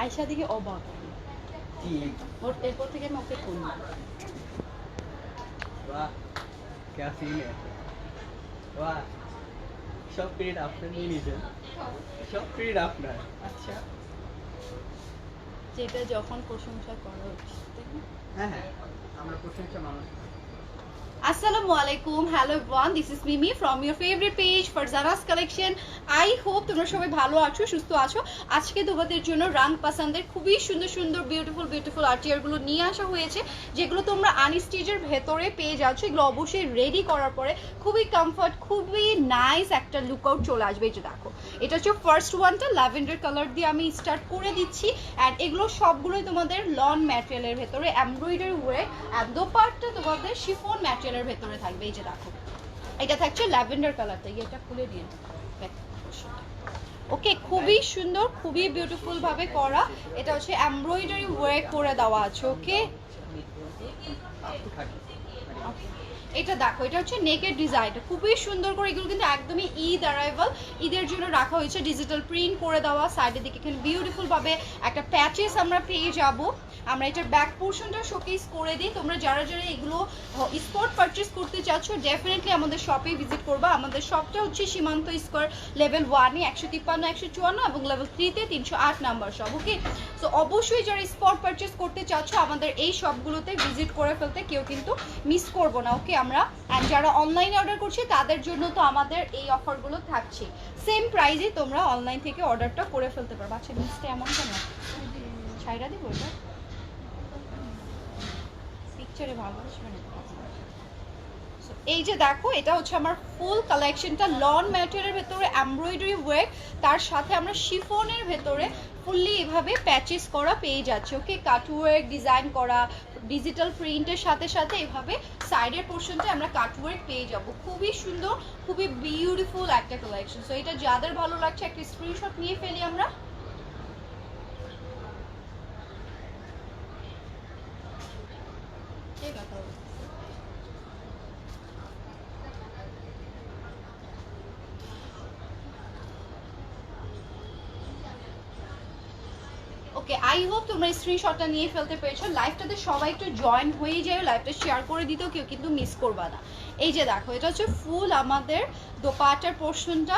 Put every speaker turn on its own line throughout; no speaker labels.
আয়সা দিকে অবাক
কি
ওর এরপর থেকে আমি ওকে ফোন
वाह क्या सीन है वाह সব ক্রেডিট আপনার নিয়ে নিয়েছেন সব ক্রেডিট আপনার আচ্ছা
যেটা যখন প্রশংসা করা উচিত তাই না?
হ্যাঁ হ্যাঁ আমরা প্রশংসা মানুষ
আসসালামু আলাইকুম hello everyone this is Mimi from your favourite page Farzana's collection I hope তোমরা সবাই ভালো আছো, সুস্থ আছো। আজকে তোমাদের জন্য রাং পাসান্দের খুবই সুন্দর সুন্দর বিউটিফুল বিউটিফুল আর্টিয়ারগুলো নিয়ে আসা হয়েছে, যেগুলো তোমরা আনস্টিজের ভেতরে পেয়ে যাচ্ছ। এগুলো অবশ্যই রেডি করার পরে খুবই কমফর্ট খুবই নাইস একটা লুকআউট চলে আসবে। যে দেখো এটা হচ্ছে ফার্স্ট ওয়ানটা ল্যাভেন্ডার কালার দিয়ে আমি স্টার্ট করে দিচ্ছি। অ্যান্ড এগুলো সবগুলোই তোমাদের লন ম্যাটেরিয়ালের ভেতরে এমব্রয়ডারি ওয়ে অ্যান্ড দোপাটটা তোমাদের শিফন ম্যাটেরিয়ালের ভেতরে থাকবে। এই যে দেখো এটা থাকছে ল্যাভেন্ডার কালারটা এটা খুলে দিন ওকে খুবই সুন্দর খুবই বিউটিফুল ভাবে করা। এটা হচ্ছে এমব্রয়ডারি ওয়ার্ক করে দেওয়া আছে ওকে এটা দেখো, এটা হচ্ছে নেকের ডিজাইন খুবই সুন্দর করে, এগুলো কিন্তু একদমই ঈদ অ্যারাইভাল ঈদের জন্য রাখা হয়েছে ডিজিটাল প্রিন্ট করে দেওয়া। সাইডের দিকে এখানে বিউটিফুল ভাবে একটা প্যাচেস আমরা পেয়ে যাব। আমরা এটার ব্যাক পোর্শনটা শোকেস করে দিই। তোমরা যারা যারা এগুলো স্পট পারচেস করতে চাচ্ছ ডেফিনেটলি আমাদের শপে ভিজিট করবা। আমাদের শপটা হচ্ছে সীমান্ত স্কোয়ার লেভেল ওয়ানে একশো তিপ্পান্ন, একশো চুয়ান্ন এবং লেভেল থ্রিতে তিনশো আট নাম্বার শপ ওকে সো অবশ্যই যারা স্পট পারচেস করতে চাচ্ছ আমাদের এই শপগুলোতে ভিজিট করে ফেলতে কেউ কিন্তু মিস করব না ওকে আমরা অ্যান্ড যারা অনলাইনে অর্ডার করছি, তাদের জন্য তো আমাদের এই অফারগুলো থাকছে। সেম প্রাইজে তোমরা অনলাইন থেকে অর্ডারটা করে ফেলতে পারব। আচ্ছা মিসটা এমন কেন ছাইরা দিব পিকচারে ভালো আসবে না। এই যে দেখো, এটা হচ্ছে আমার ফুল কালেকশনটা লন ম্যাটেরিয়ালের ভেতরে এমব্রয়ডারি ওয়ার্ক তার সাথে আমরা শিফনের ভেতরে ফুললি এভাবে প্যাচেস করা পেয়ে যাচ্ছে ওকে কাটওয়ার্ক ডিজাইন করা ডিজিটাল প্রিন্টের সাথে সাথে এভাবে সাইডের পোর্শনটা আমরা কাটওয়ার্ক পেয়ে যাব। খুবই সুন্দর, খুবই বিউটিফুল একটা কালেকশন সো এটা যাদের ভালো লাগছে, একটা স্ক্রিনশট নিয়ে ফেলি আমরা ঠিক আছে ওকে আই হোপ তোমরা স্ক্রিনশটটা নিয়ে ফেলতে পেরেছ লাইভটাতে সবাই একটু জয়েন হয়ে যায় লাইভটা শেয়ার করে দিতেও কেউ কিন্তু মিস করবা না। এই যে দেখো এটা হচ্ছে ফুল আমাদের দোপাটার পোর্শনটা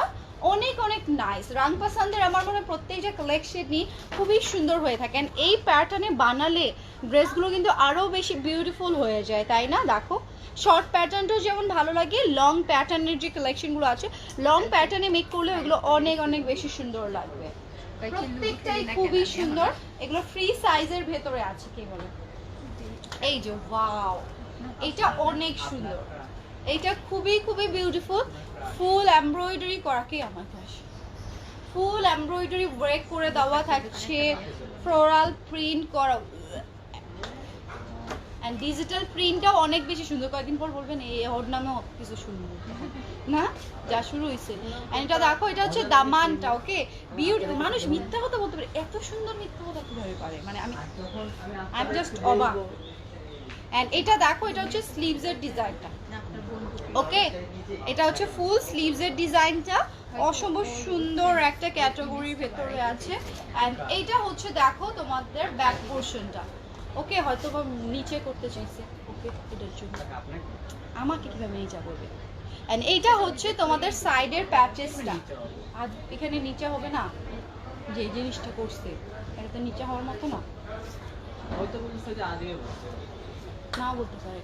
অনেক অনেক নাইস রাং পাসান্দের আমার মনে হয় প্রত্যেকটা কালেকশনই খুবই সুন্দর হয়ে থাকে। এই প্যাটার্নে বানালে ড্রেসগুলো কিন্তু আরও বেশি বিউটিফুল হয়ে যায় তাই না? দেখো শর্ট প্যাটার্নটাও যেমন ভালো লাগে লং প্যাটার্নের যে কালেকশনগুলো আছে লং প্যাটার্নে মেক করলে ওগুলো অনেক অনেক বেশি সুন্দর লাগবে। প্রত্যেকটাই খুবই সুন্দর। এগুলো ফ্রি সাইজের ভেতরে আছে, কি বলে? এই যে ওয়াও এটা অনেক সুন্দর। এটা খুবই খুবই বিউটিফুল ফুল এমব্রয়ডারি করা কি আমার কাছে। ফুল এমব্রয়ডারি ব্রেক করে দেওয়া থাকছে ফ্লোরাল প্রিন্ট করা। ডিজিটাল প্রিন্টটাও অনেক বেশি সুন্দর। কয়েকদিন পর বলবেন এই ওর নামেও কিছু সুন্দর। না? যা শুরু হয়েছে এটা দেখো, এটা হচ্ছে দামানটা ওকে বিউটিফুল মানুষ মিথ্যা কথা বলতে পারে। এত সুন্দর মিথ্যা কথা কীভাবে পারে? মানে আমি আই জাস্ট অবাক। অ্যান্ড এটা দেখো, এটা হচ্ছে স্লিভসের ডিজাইনটা। ওকে এটা হচ্ছে ফুল স্লিভসের ডিজাইনটা। অসম্ভব সুন্দর একটা ক্যাটাগরির ভেতরে আছে। অ্যান্ড এইটা হচ্ছে, দেখো, তোমাদের ব্যাক পোর্শনটা ওকে হয়তো বা নিচে করতে চাইছে। ওকে এটার জন্য। আমাকে কীভাবে নিচে করবে? অ্যান্ড এইটা হচ্ছে তোমাদের সাইডের প্যাচেসটা আর এখানে নিচে হবে না যে জিনিসটা করছে। এটা তো নিচে হওয়ার মতো না। না বলতে পারে।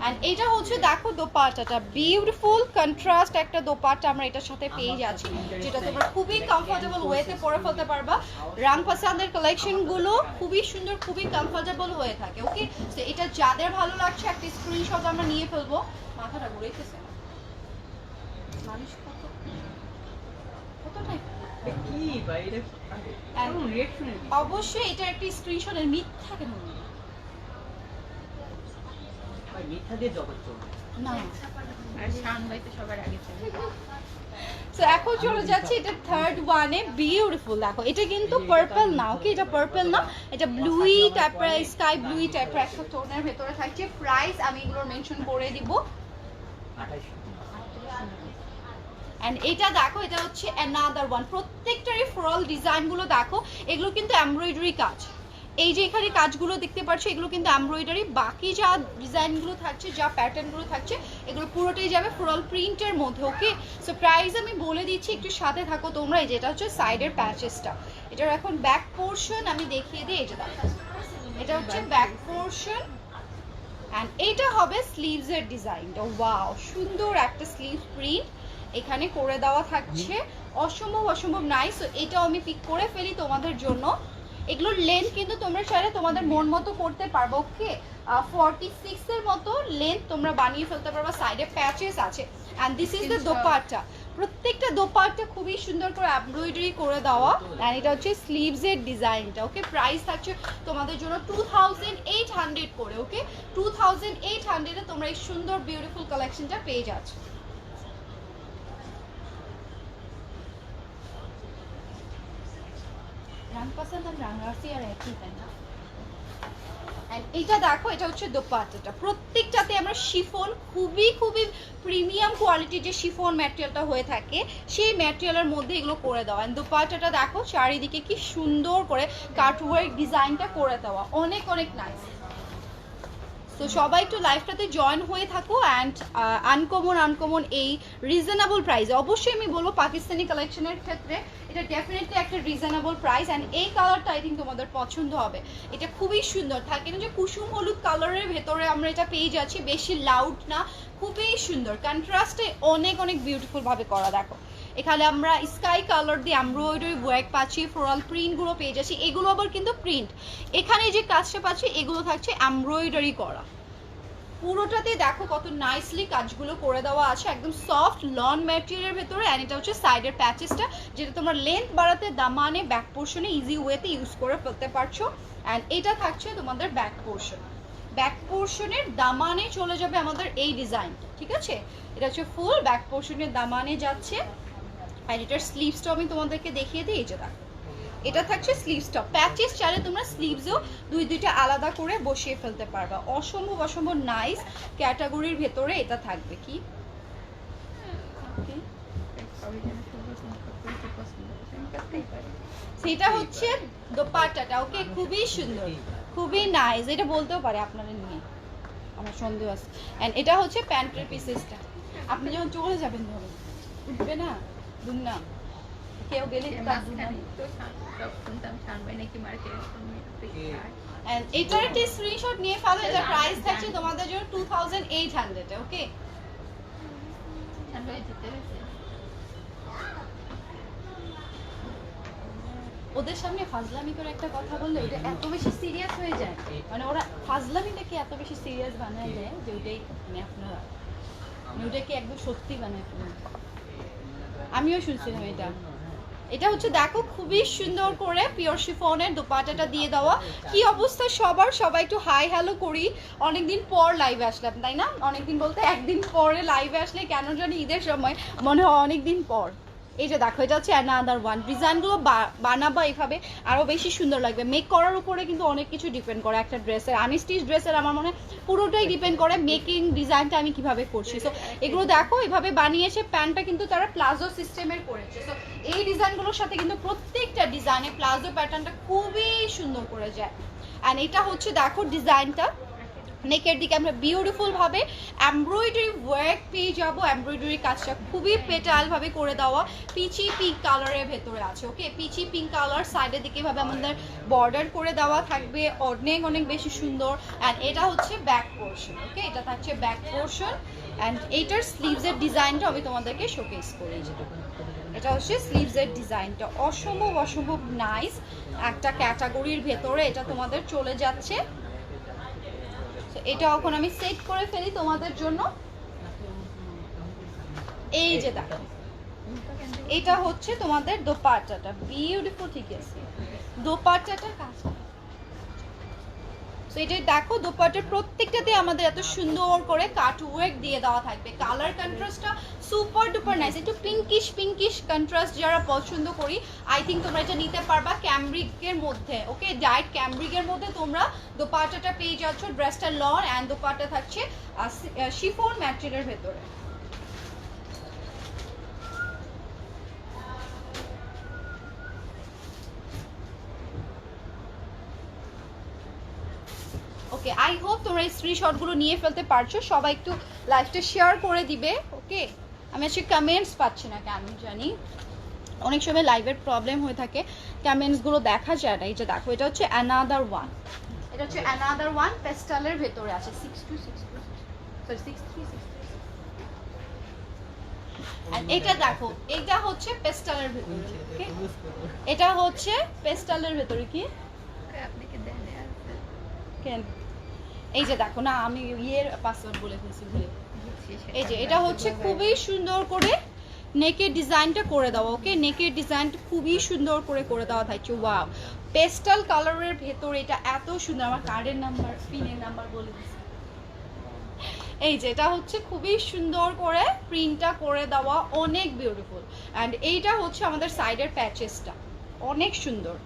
অ্যান্ড এটা হচ্ছে দেখো দোপাট্টাটা। বিউটিফুল কন্ট্রাস্ট একটা দোপাট্টা আমরা এটার সাথে পেয়ে যাচ্ছি যেটা তোমরা খুবই কমফোর্টেবল ওয়েতে পরে ফেলতে পারবা। রাং পাসান্দের কালেকশনগুলো খুবই সুন্দর খুবই কমফোর্টেবল হয়ে থাকে ওকে তো এটা যাদের ভালো লাগছে একটা স্ক্রিনশট আমরা নিয়ে ফেলব। মাথাটা ঘুরেছে মানুষ কত কতটাই
কি ভাই? এটা
অবশ্যই এটা একটা স্ক্রিনশটের মিথ্যা কেন
মিথ্যা দিয়ে জগৎ চলবে
না।
আর শান তো সবার আগে ছিল
তো এখন চলে যাচ্ছে এটা থার্ড ওয়ানে বিউটিফুল দেখো এটা কিন্তু পার্পল না ওকে এটা পার্পল না এটা ব্লুই টাইপের স্কাই ব্লুই টাইপের একটা টোনের ভেতরে থাকছে। প্রাইস আমি এগুলো মেনশন করে দিব। অ্যান্ড এটা দেখো এটা হচ্ছে অ্যানাদার ওয়ান প্রত্যেকটারই ফ্লোরাল ডিজাইনগুলো দেখো এগুলো কিন্তু এমব্রয়ডারি কাজ। এই যে এখানে কাজগুলো দেখতে পাচ্ছ এগুলো কিন্তু এমব্রয়ডারি বাকি যা ডিজাইনগুলো থাকছে যা প্যাটার্নগুলো থাকছে এগুলো পুরোটাই যাবে ফ্লোরাল প্রিন্টের মধ্যে ওকে সো প্রাইস আমি বলে দিচ্ছি একটু সাথে থাকো তোমরা এই যেটা হচ্ছে সাইডের প্যাচেসটা এটার এখন ব্যাক পোর্শন আমি দেখিয়ে দিই এটা দেখো। এটা হচ্ছে ব্যাক পোর্শন অ্যান্ড এইটা হবে স্লিভসের ডিজাইনটা ওয়াও সুন্দর একটা স্লিভ প্রিন্ট এখানে করে দেওয়া থাকছে। অসম্ভব অসম্ভব নাই সো এটাও আমি পিক করে ফেলি তোমাদের জন্য। এগুলোর লেন্থ কিন্তু তোমরা চাইলে তোমাদের মন মতো করতে পারব ওকে ফর্টি সিক্সের মতো লেন্থ তোমরা বানিয়ে ফেলতে পারবা সাইডে প্যাচেস আছে। And this is
the.
Dupatta. প্রত্যেকটা দোপাট্টা খুবই সুন্দর করে এমব্রয়ডারি করে দেওয়া। অ্যান্ড এটা হচ্ছে স্লিভসের ডিজাইনটা ওকে প্রাইস থাকছে তোমাদের জন্য টু থাউজেন্ড এইট হান্ড্রেড করে ওকে টু থাউজেন্ড এইট হান্ড্রেডে তোমরা এই সুন্দর বিউটিফুল কালেকশনটা পেয়ে যাচ্ছ। রাংপাসান আর রাংরাসি আর একই তাই না? এটা দেখো, এটা হচ্ছে দোপাট্টাটা। প্রত্যেকটাতে আমরা শিফন, খুবই খুবই প্রিমিয়াম কোয়ালিটির যে শিফন ম্যাটেরিয়ালটা হয়ে থাকে, সেই ম্যাটেরিয়ালের মধ্যে এগুলো করে দেওয়া। দোপাট্টাটা দেখো, চারিদিকে কি সুন্দর করে কাটওয়ার্ক ডিজাইনটা করে দেওয়া। অনেক অনেক নাইস তো সবাই একটু লাইফটাতে জয়েন হয়ে থাকো অ্যান্ড আনকমন আনকমন এই রিজনেবল প্রাইস অবশ্যই আমি বলব পাকিস্তানি কালেকশনের ক্ষেত্রে এটা ডেফিনেটলি একটা রিজনেবল প্রাইস অ্যান্ড এই কালারটা আই থিঙ্ক তোমাদের পছন্দ হবে। এটা খুবই সুন্দর থাকে। না যে কুসুম হলুদ কালারের ভেতরে আমরা এটা পেয়ে যাচ্ছি, বেশি লাউড না, খুবই সুন্দর। কন্ট্রাস্টে অনেক অনেক বিউটিফুল ভাবে করা, দেখো। এখানে আমরা স্কাই কালার দিয়ে এমব্রয়ডারি ওয়ার্ক পাচ্ছি ফ্লোরাল প্রিন্টগুলো পেয়ে যাচ্ছি। এগুলো আবার কিন্তু প্রিন্ট এখানে যে কাজটা পাচ্ছি, এগুলো থাকছে এমব্রয়ডারি করা। পুরোটাতে দেখো কত নাইসলি কাজগুলো করে দেওয়া আছে। একদম সফট লন ম্যাটেরিয়ালের ভেতরে অ্যান্ড এটা হচ্ছে সাইডের প্যাচেসটা যেটা তোমরা লেন্থ বাড়াতে, দামানে ব্যাক পোর্শনে ইজি ওয়েতে ইউজ করে ফেলতে পারছ। অ্যান্ড এটা থাকছে তোমাদের ব্যাক পোর্শন ব্যাক পোর্শনের দামানে চলে যাবে আমাদের এই ডিজাইনটা ঠিক আছে? এটা হচ্ছে ফুল ব্যাক পোর্শনের দামানে যাচ্ছে। আর এটার স্লিভসটা আমি তোমাদেরকে দেখিয়ে দিই, এই যে দেখো। এটা থাকছে স্লিভসটা প্যাচেস চাইলে তোমরা স্লিভসও দুই দুইটা আলাদা করে বসিয়ে ফেলতে পারবা। অসম্ভব অসম্ভব নাইস ক্যাটাগরির ভেতরে এটা থাকবে কি? সেটা হচ্ছে দোপাট্টাটা ওকে খুবই সুন্দর, খুবই নাইস এটা বলতেও পারে আপনারা নিয়ে। আমার সন্দেহ আছে। এন্ড এটা হচ্ছে প্যান্টের পিসেসটা আপনি যখন চলে যাবেন ধরুন, উঠবে না? দুন না। কেউ গেলে এটার একটি স্ক্রিনশট নিয়ে ফেলো এটা প্রাইস থাকছে তোমাদের জন্য two thousand
eight hundred okay
ওদের সামনে ফাজলামি করে একটা কথা বললে ওটা এত বেশি সিরিয়াস হয়ে যায়। মানে ওরা ফাজলামিটাকে এত বেশি সিরিয়াস বানায় দেয় যে ওটাই মানে আপনারা মানে ওটাকে একদম সত্যি বানায় ফেলেন। আমিও শুনছিলাম এটা। এটা হচ্ছে, দেখো, খুবই সুন্দর করে পিওর শিফনের দোপাটাটা দিয়ে দেওয়া। কি অবস্থা সবার? সবাই একটু হাই হ্যালো করি। অনেকদিন পর লাইভে আসলাম, তাই না? অনেকদিন বলতে একদিন পরে লাইভে আসলে কেন জানি ঈদের সময় মনে হয় অনেকদিন পর। এই যে দেখো, এটা হচ্ছে অ্যানাদার ওয়ান ডিজাইনগুলো বানাবা এইভাবে আরও বেশি সুন্দর লাগবে। মেক করার উপরে কিন্তু অনেক কিছু ডিপেন্ড করে একটা ড্রেসের। আনস্টিচ ড্রেসের আমার মনে পুরোটাই ডিপেন্ড করে মেকিং ডিজাইনটা আমি কীভাবে করছি। সো এগুলো দেখো, এভাবে বানিয়েছে প্যান্টটা কিন্তু তারা প্লাজো সিস্টেমের করেছে। সো এই ডিজাইনগুলোর সাথে কিন্তু প্রত্যেকটা ডিজাইনে প্লাজো প্যাটার্নটা খুবই সুন্দর করে যায় অ্যান্ড এটা হচ্ছে, দেখো ডিজাইনটা নেকের দিকে আমরা বিউটিফুল ভাবে এমব্রয়ডারি ওয়ার্ক পেয়ে যাব। এমব্রয়ডারি কাজটা খুবই পেটাল ভাবে করে দেওয়া। পিচি পিঙ্ক কালারের ভেতরে আছে ওকে পিচি পিঙ্ক কালার সাইডের দিকে ভাবে আমাদের বর্ডার করে দেওয়া থাকবে। অনেক অনেক বেশি সুন্দর। অ্যান্ড এটা হচ্ছে ব্যাক পোর্শন ওকে এটা থাকছে ব্যাক পোর্শন অ্যান্ড এইটার স্লিভসের ডিজাইনটা আমি তোমাদেরকে শোকেস করে যেটুকু এটা হচ্ছে স্লিভসের ডিজাইনটা অসম্ভব অসম্ভব নাইস একটা ক্যাটাগরির ভেতরে এটা তোমাদের চলে যাচ্ছে। এটা এখন আমি সেট করে ফেলি তোমাদের জন্য। এই যে দেখো। এটা হচ্ছে তোমাদের দোপাট্টাটা। বিউটিফুল ঠিক আছে। দোপাট্টাটা কাজ তো এটা দেখো দোপাট্টার প্রত্যেকটাতে আমাদের এত সুন্দর করে কাট ওয়ার্ক দিয়ে দেওয়া থাকবে। কালার কন্ট্রাস্টটা সুপার ডুপার নাইস একটু পিঙ্কিশ পিঙ্কিশ কন্ট্রাস্ট যারা পছন্দ করি আই থিঙ্ক তোমরা এটা নিতে পারবা ক্যামব্রিকের মধ্যে ওকে ডাইট ক্যামব্রিকের মধ্যে তোমরা দোপাট্টাটা পেয়ে যাচ্ছ ড্রেসটা লন অ্যান্ড দোপাট্টা থাকছে শিফোন ম্যাটেরিয়ালের ভেতরে আই হোপ তোমরা এই স্ক্রিনশটগুলো নিয়ে ফেলতে পারছ। সবাই একটু লাইভটা শেয়ার করে দিবে ওকে আমি আজকে কমেন্টস পাচ্ছি না কেন জানি। অনেক সময় লাইভের প্রবলেম হয়ে থাকে। কমেন্টসগুলো দেখা যায় না। এই যে দেখো এটা হচ্ছে অ্যানাদার ওয়ান এটা হচ্ছে অ্যানাদার ওয়ান পেস্টালের ভেতরে আছে। Six two six two sorry six three six এটা দেখো এটা হচ্ছে পেস্টালের ভেতরে? এটা হচ্ছে পেস্টালের ভেতরে কি? কেন? এই যে দেখো না আমি ইয়ের পাসওয়ার্ড বলে ফেলছি ভুলে। এই যে এটা হচ্ছে খুবই সুন্দর করে নেকের ডিজাইনটা করে দেওয়া ওকে নেকের ডিজাইনটা খুবই সুন্দর করে করে দেওয়া থাকছে ওয়াও পেস্টাল কালারের ভেতর এটা এত সুন্দর আমার কার্ডের নাম্বার পিনের নাম্বার বলে দিচ্ছি এই যে এটা হচ্ছে খুবই সুন্দর করে প্রিন্টটা করে দেওয়া অনেক বিউটিফুল অ্যান্ড এইটা হচ্ছে আমাদের সাইডের প্যাচেসটা অনেক সুন্দর।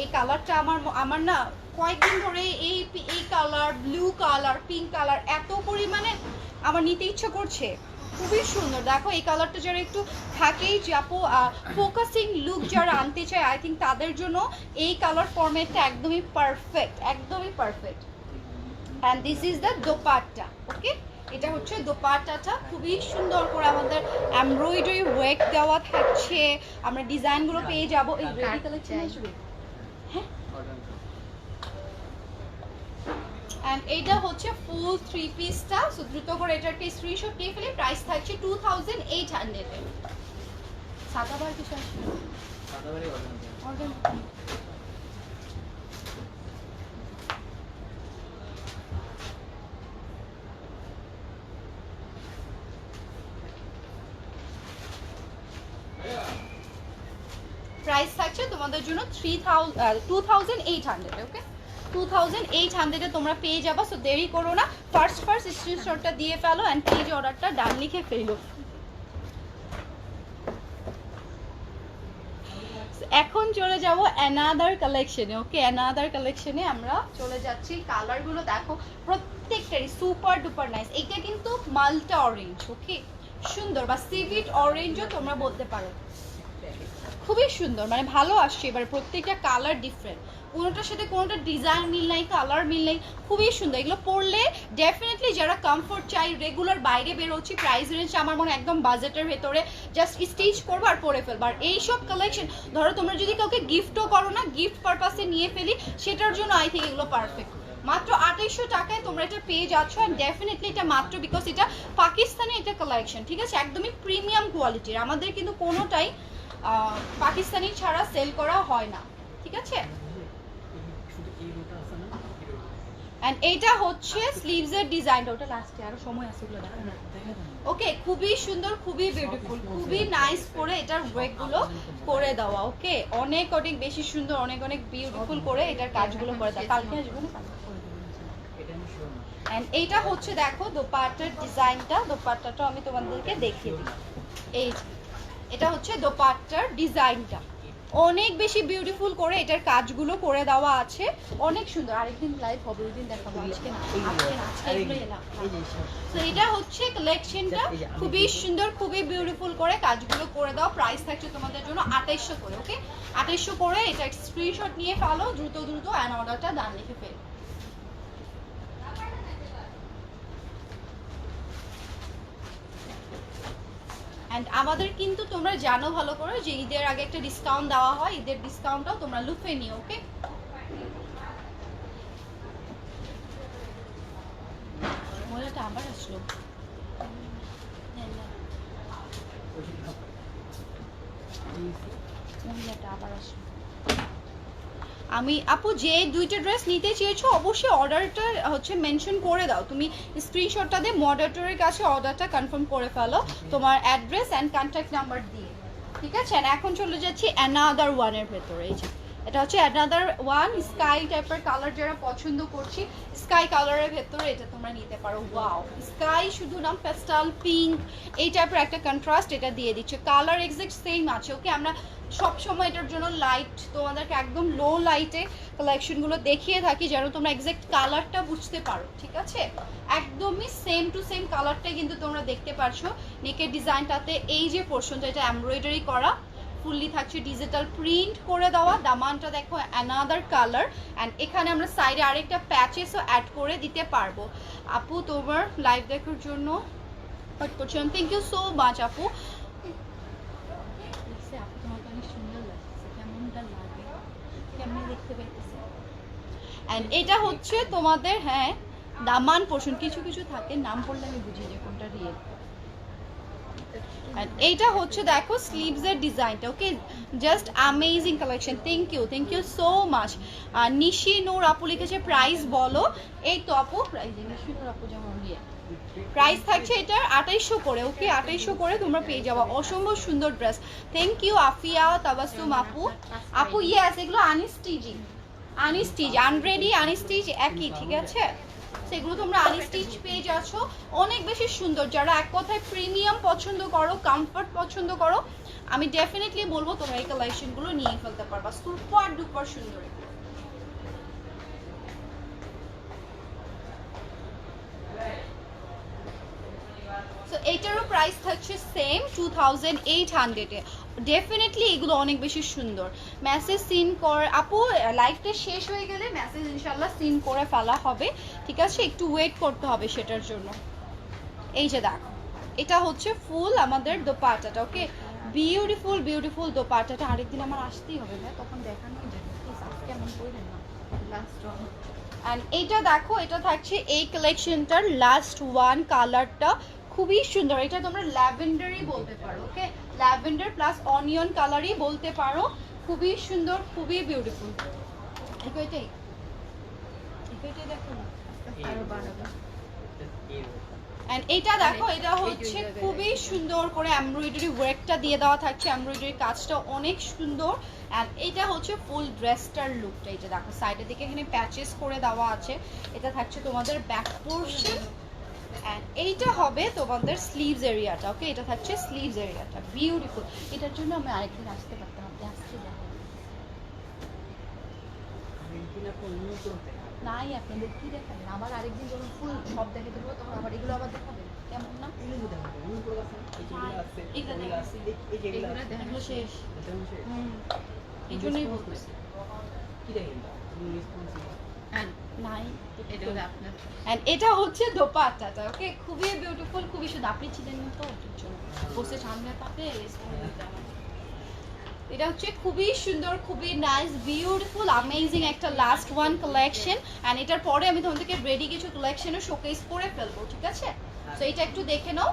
এই কালারটা আমার আমার না কয়েকদিন ধরে এই এই colour blue colour pink colour এত পরিমাণে আমার নিতে ইচ্ছে করছে। খুবই সুন্দর। দেখো এই কালারটা যারা একটু থাকেই যে আপু ফোকাসিং লুক যারা আনতে চায় আই থিঙ্ক তাদের জন্য এই কালার ফরম্যাটটা একদমই পারফেক্ট একদমই perfect and this is the dupatta okay এটা হচ্ছে দোপাট্টাটা। খুবই সুন্দর করে আমাদের এমব্রয়ডারি ওয়ার্ক দেওয়া থাকছে। আমরা ডিজাইনগুলো পেয়ে যাব। এই রেডি কালেকশন
চাই।
আসবে অ্যান্ড এইটা হচ্ছে ফুল থ্রি পিসটা সো দ্রুত করে এটার একটা স্ক্রিনশট নিয়ে ফেলে। প্রাইস থাকছে টু থাউজেন্ড এইট হান্ড্রেডে সাদাবার কিছু আসবে? প্রাইস থাকছে তোমাদের জন্য three thousand two thousand eight hundred okay two thousand eight তোমরা পেয়ে যাবা সো দেরি করো না। ফার্স্ট ফার্স্ট স্ক্রিনশটটা দিয়ে ফেলো অ্যান্ড পেজ অর্ডারটা ডান লিখে ফেলো। এখন চলে যাব অ্যানাদার কালেকশনে ওকে অ্যানাদার কালেকশনে আমরা চলে যাচ্ছি। কালারগুলো দেখো, প্রত্যেকটারই সুপার ডুপার নাইস এটা কিন্তু মাল্টা অরেঞ্জ ওকে সুন্দর, বা সিভিট অরেঞ্জও তোমরা বলতে পারো। খুবই সুন্দর মানে ভালো আসছে এবার, প্রত্যেকটা কালার ডিফারেন্ট কোনোটার সাথে কোনোটা ডিজাইন মিল নাই কালার মিল নাই, খুবই সুন্দর। এগুলো পরলে ডেফিনেটলি যারা কমফোর্ট চাই রেগুলার বাইরে বেরোচ্ছি প্রাইস রেঞ্জ আমার মনে একদম বাজেটের ভেতরে জাস্ট স্টিচ করব আর পরে ফেলব। আর এইসব কালেকশন ধরো তোমরা যদি কাউকে গিফটও করো না গিফট পারপাসে নিয়ে ফেলি, সেটার জন্য আই থিঙ্ক এগুলো পারফেক্ট মাত্র আঠাইশশো টাকায় তোমরা এটা পেয়ে যাচ্ছ অ্যান্ড ডেফিনেটলি এটা মাত্র বিকজ এটা পাকিস্তানি এটা কালেকশন ঠিক আছে? একদমই প্রিমিয়াম কোয়ালিটির আমাদের কিন্তু কোনোটাই পাকিস্তানি ছাড়া সেল করা হয় না, ঠিক আছে? অ্যান্ড এইটা হচ্ছে স্লিভসের ডিজাইনটা ওটা লাস্টে আরও সময় আছে, ওগুলো দেখানো। ওকে খুবই সুন্দর, খুবই বিউটিফুল খুবই নাইস করে এটার ওয়েকগুলো করে দেওয়া ওকে অনেক অনেক বেশি সুন্দর, অনেক অনেক বিউটিফুল করে এটার কাজগুলো করে দেওয়া। কালকে আসবে না? অ্যান্ড এইটা হচ্ছে দেখো, দোপাট্টার ডিজাইনটা দোপাট্টাটা আমি তোমাদেরকে দেখিয়ে দিই। এই এটা হচ্ছে দোপাট্টার ডিজাইনটা অনেক বেশি বিউটিফুল করে এটার কাজগুলো করে দেওয়া আছে। অনেক সুন্দর। আরেকদিন লাইভ হবে ওই দিন দেখাবো। আজকে না তো এটা হচ্ছে কালেকশনটা খুবই সুন্দর খুবই বিউটিফুল করে কাজগুলো করে দাও। প্রাইস থাকছে তোমাদের জন্য আঠাইশশো করে ওকে আঠাইশশো করে এটা স্ক্রিনশট নিয়ে ফেলো দ্রুত দ্রুত অ্যান অর্ডারটা দান লিখে ফেলো। অ্যান্ড আমাদের কিন্তু তোমরা জানো ভালো করে যে ঈদের আগে একটা ডিসকাউন্ট দেওয়া হয়, ঈদের ডিসকাউন্টটাও তোমরা লুফে নিও ওকে মহিলাটা আবার আসলো। মহিলাটা আবার আসলো। আমি, আপু, যে দুইটা ড্রেস নিতে চেয়েছো, অবশ্যই অর্ডারটা হচ্ছে মেনশন করে দাও। তুমি স্ক্রিনশটটা দিয়ে মডারেটরের কাছে অর্ডারটা কনফার্ম করে ফেলো, তোমার অ্যাড্রেস অ্যান্ড কন্ট্যাক্ট নাম্বার দিয়ে। ঠিক আছে? এখন চলে যাচ্ছি অ্যানাদার ওয়ানের ভেতরে। এই যে এটা হচ্ছে অ্যানাদার ওয়ান স্কাই টাইপের কালার যারা পছন্দ করছি স্কাই কালারের ভেতরে এটা তোমরা নিতে পারো। ওয়াও স্কাই শুধু নাম পেস্টাল পিঙ্ক এই টাইপের একটা কন্ট্রাস্ট এটা দিয়ে দিচ্ছে। কালার এক্সাক্ট সেম আছে ওকে আমরা সব সময় এটার জন্য লাইট তোমাদেরকে একদম লো লাইটে কালেকশনগুলো দেখিয়ে থাকি, যেন তোমরা এক্সাক্ট কালারটা বুঝতে পারো, ঠিক আছে? একদমই সেম টু সেম কালারটাই কিন্তু তোমরা দেখতে পারছ। নেকের ডিজাইনটাতে এই যে পোর্শনটা এটা এমব্রয়ডারি করা ফুললি থাকছে ডিজিটাল প্রিন্ট করে দেওয়া। দামানটা দেখো অ্যানাদার কালার অ্যান্ড এখানে আমরা সাইডে আরেকটা প্যাচেসও অ্যাড করে দিতে পারব। আপু, তোমার লাইভ দেখার জন্য বাট করছিলাম থ্যাংক ইউ সো মাচ আপু। অ্যান্ড এটা হচ্ছে তোমাদের হ্যাঁ দামান পোর্শন কিছু কিছু থাকে, নাম পড়লে আমি বুঝি যে কোনটা রিয়েল এইটা হচ্ছে দেখো স্লিভস এর ডিজাইনটা okay just amazing collection thank you thank you so much আর নিশি নূর আপু লিখেছে প্রাইস বলো। এই তো আপু প্রাইস নিশি নূর আপু যেমন ইয়ে প্রাইস থাকছে এটার আঠাইশশো করে ওকে আঠাইশশো করে তোমরা পেয়ে যাব। অসম্ভব সুন্দর dress thank you Afia Tabassum আপু। আপু ইয়েস এগুলো আনস্টিচিং আনস্টিচ আনরেডি আনস্টিচ একই, ঠিক আছে? সেগুলো তোমরা আনস্টিচ পেয়ে যাচ্ছ। অনেক বেশি সুন্দর। যারা এক কথায় প্রিমিয়াম পছন্দ করো কমফর্ট পছন্দ করো, আমি ডেফিনেটলি বলব তোমরা এই কালেকশনগুলো নিয়ে ফেলতে পারবা। সুপার ডুপার সুন্দর। এইটারও প্রাইস থাকছে সেম টু থাউজেন্ড এইট হান্ড্রেডে ডেফিনেটলি এগুলো অনেক বেশি সুন্দর। মেসেজ সিন কর আপু লাইফটা শেষ হয়ে গেলে মেসেজ ইনশাল্লাহ সিন করে ফেলা হবে। ঠিক আছে? একটু ওয়েট করতে হবে সেটার জন্য। এই যে দেখো, এটা হচ্ছে ফুল আমাদের দোপাটাটা ওকে বিউটিফুল বিউটিফুল দোপাটাটা আরেকদিন আমার আসতেই হবে না তখন দেখানোই যাবে প্লিজ করবেন না। লাস্ট অ্যান্ড এইটা দেখো, এটা থাকছে এই কালেকশনটার লাস্ট ওয়ান কালারটা খুবই সুন্দর। এটা তোমরা ল্যাভেন্ডারই বলতে পারো ওকে ল্যাভেন্ডার প্লাস অনিয়ন কালারই বলতে পারো। খুবই সুন্দর খুবই বিউটিফুল এটাই দেখো এটাই দেখো না
আরও বাড়াবো।
অ্যান্ড এটা। দেখো এটা হচ্ছে খুবই সুন্দর করে এমব্রয়ডারি ওয়ার্কটা দিয়ে দেওয়া থাকছে। এমব্রয়ডারি কাজটা অনেক সুন্দর। অ্যান্ড এটা হচ্ছে ফুল ড্রেসটার লুকটা যে দেখো সাইডের দিকে এখানে প্যাচেস করে দেওয়া আছে। এটা থাকছে তোমাদের ব্যাক পোর্শন অ্যান্ড এইটা হবে তোমাদের স্লিভস এরিয়াটা ওকে এটা থাকছে স্লিভস এরিয়াটা বিউটিফুল এটার জন্য আমি আরেকদিন আসতে পারতাম আপনি আসতে নাই আপনাদের কি দেখাবেন? আবার আরেকদিন যখন ফুল সব দেখে দেবো তখন আবার এগুলো আবার দেখাবেন। কেমন না?
এগুলো
শেষ। এই জন্যই বলতেছি
হ্যাঁ।
নাই
এটা
হচ্ছে দোপাট্টাটা ওকে খুবই বিউটিফুল খুবই সুন্দর আপনি ছিলেন না তো ওটার জন্য। বসে সামনে তাকে এটা হচ্ছে খুবই সুন্দর খুবই নাইস বিউটিফুল অ্যামেজিং একটা লাস্ট ওয়ান কালেকশন অ্যান্ড এটার পরে আমি তোমাদেরকে রেডি কিছু কালেকশনও শোকেস করে ফেলব ঠিক আছে? তো এটা একটু দেখে নাও।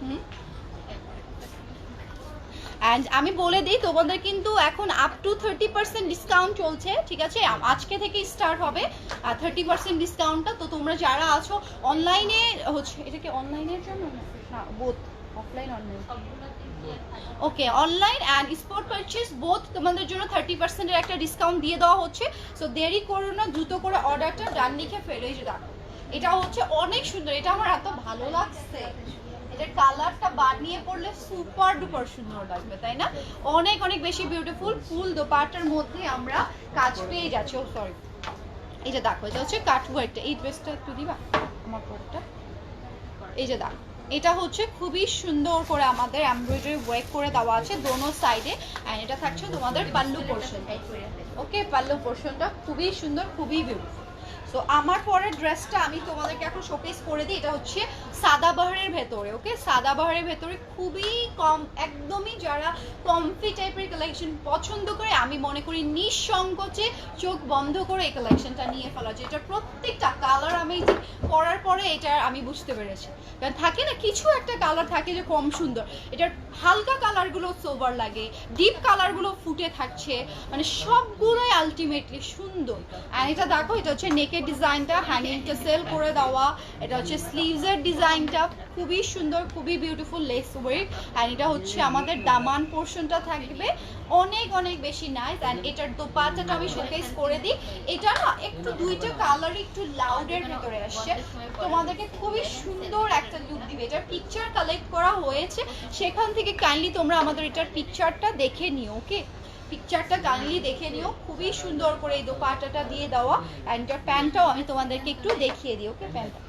হুম? অ্যান্ড আমি বলে দিই, তোমাদের কিন্তু এখন up to thirty percent discount চলছে, ঠিক আছে? আজকে থেকে স্টার্ট হবে থার্টি পার্সেন্ট ডিসকাউন্টটা তো তোমরা যারা আছো অনলাইনে হচ্ছে, এটা কি অনলাইনের জন্য? না both offline online okay online and sport purchase both তোমাদের জন্য থার্টি পার্সেন্টের একটা ডিসকাউন্ট দিয়ে দেওয়া হচ্ছে। সো দেরি করো না, দ্রুত করে অর্ডারটা ডান লিখে ফেলে যে এটা হচ্ছে অনেক সুন্দর, এটা আমার এত ভালো লাগছে। এটার কালারটা বানিয়ে পড়লে সুপার ডুপার সুন্দর লাগবে, তাই না? অনেক অনেক বেশি বিউটিফুল ফুল দোপাটার মধ্যে আমরা কাজ পেয়ে যাচ্ছি। ও সরি এই যে দেখো, এটা হচ্ছে কাট ওয়ার্কটা এই ড্রেসটা একটু দিবা? আমার পরটা? এই যে দেখো, এটা হচ্ছে খুবই সুন্দর করে আমাদের এমব্রয়ডারি ওয়ার্ক করে দেওয়া আছে দোনো সাইডে অ্যান্ড এটা থাকছে তোমাদের পাল্লু পোর্শন ওকে পাল্লু পোর্শনটা খুবই সুন্দর, খুবই বিউটিফুল সো আমার পরের ড্রেসটা আমি তোমাদেরকে এখন শোকেস করে দিই। এটা হচ্ছে সাদা বাহারের ভেতরে ওকে সাদা বাহারের ভেতরে খুবই কম, একদমই যারা কমফি টাইপের কালেকশন পছন্দ করে, আমি মনে করি নিঃসংকোচে চোখ বন্ধ করে এই কালেকশনটা নিয়ে ফেলা যায়। এটার প্রত্যেকটা কালার আমি পরার পরে এটা আমি বুঝতে পেরেছি। কারণ থাকে না, কিছু একটা কালার থাকে যে কম সুন্দর। এটার হালকা কালারগুলো সোবার লাগে ডিপ কালারগুলো ফুটে থাকছে মানে সবগুলোই আলটিমেটলি সুন্দর। আর এটা দেখো, এটা হচ্ছে নেকের ডিজাইনটা হ্যাঙ্গিংটা সেল করে দেওয়া, এটা হচ্ছে স্লিভসের ডিজাইনটা খুবই সুন্দর, খুবই বিউটিফুল লেস ওয়ার্ক অ্যান্ড এটা হচ্ছে আমাদের দামান পোর্শনটা থাকবে, অনেক অনেক বেশি নাইস অ্যান্ড এটার দোপাটাটা আমি শোকেস করে দিই। এটা না, একটু দুইটা কালার একটু লাউডের ভেতরে আসছে। তোমাদেরকে খুবই সুন্দর একটা লুক দিবে। এটার পিকচার কালেক্ট করা হয়েছে, সেখান থেকে কাইন্ডলি তোমরা আমাদের এটার পিকচারটা দেখে নিও ওকে পিকচারটা কাইন্ডলি দেখে নিও। খুবই সুন্দর করে এই দোপাটাটা দিয়ে দেওয়া অ্যান্ড এটার প্যান্টটাও আমি তোমাদেরকে একটু দেখিয়ে দিই ওকে প্যান্টটা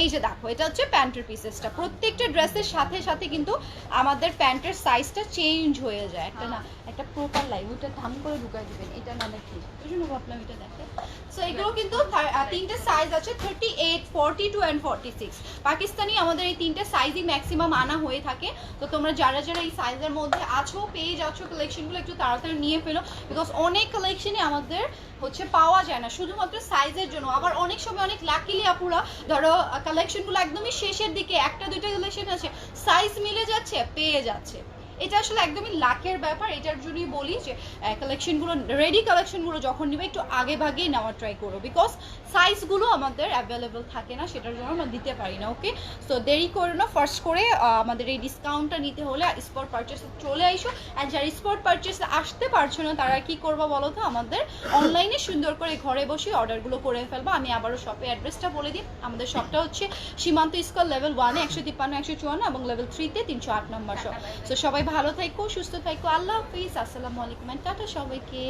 এই যে দেখো, এটা হচ্ছে প্যান্টের পিসেসটা প্রত্যেকটা ড্রেসের সাথে সাথে কিন্তু আমাদের প্যান্টের সাইজটা চেঞ্জ হয়ে যায়। একটা না, একটা প্রপার লাইভ ওটা ধাম করে ঢুকাই দিবেন। এটা না দেখি। ওই জন্য ভাবলাম এটা দেখে। সো এগুলো কিন্তু তিনটে সাইজ আছে thirty eight forty two and forty six Pakistani আমাদের এই তিনটে সাইজই ম্যাক্সিমাম আনা হয়ে থাকে। তো তোমরা যারা যারা এই সাইজের মধ্যে আছো, পেয়ে যাচ্ছ কালেকশনগুলো একটু তাড়াতাড়ি নিয়ে ফেলো। বিকজ অনেক কালেকশনই আমাদের হচ্ছে পাওয়া যায় না, শুধুমাত্র সাইজের জন্য। আবার অনেক সময় অনেক লাকিলি আপুরা, ধরো কালেকশনগুলো একদমই শেষের দিকে, একটা দুইটা কালেকশন আছে সাইজ মিলে যাচ্ছে, পেয়ে যাচ্ছে। এটা আসলে একদমই লাকের ব্যাপার, এটার জন্যই বলি যে কালেকশনগুলো রেডি কালেকশনগুলো যখন নিবে একটু আগে ভাগেই নেওয়ার ট্রাই করো। বিকজ সাইজগুলো আমাদের অ্যাভেলেবেল থাকে না, সেটার জন্য আমরা দিতে পারি না ওকে সো দেরি করো না ফার্স্ট করে আমাদের এই ডিসকাউন্টটা নিতে হলে স্পট পারচেসে চলে আইসো। অ্যান্ড যারা স্পট পারচেসে আসতে পারছ না, তারা কি করব বলো তো? আমাদের অনলাইনে সুন্দর করে ঘরে বসে অর্ডারগুলো করে ফেলব। আমি আবারও শপে অ্যাড্রেসটা বলে দিই। আমাদের শপটা হচ্ছে সীমান্ত স্কল লেভেল ওয়ানে একশো তিপ্পান্ন, একশো চুয়ান্ন এবং লেভেল থ্রিতে তিনশো আট নম্বর শপ তো সবাই ভালো থাকো সুস্থ থাকো। আল্লাহ হাফিজ। আসসালামু আলাইকুম টাটা সবাইকে।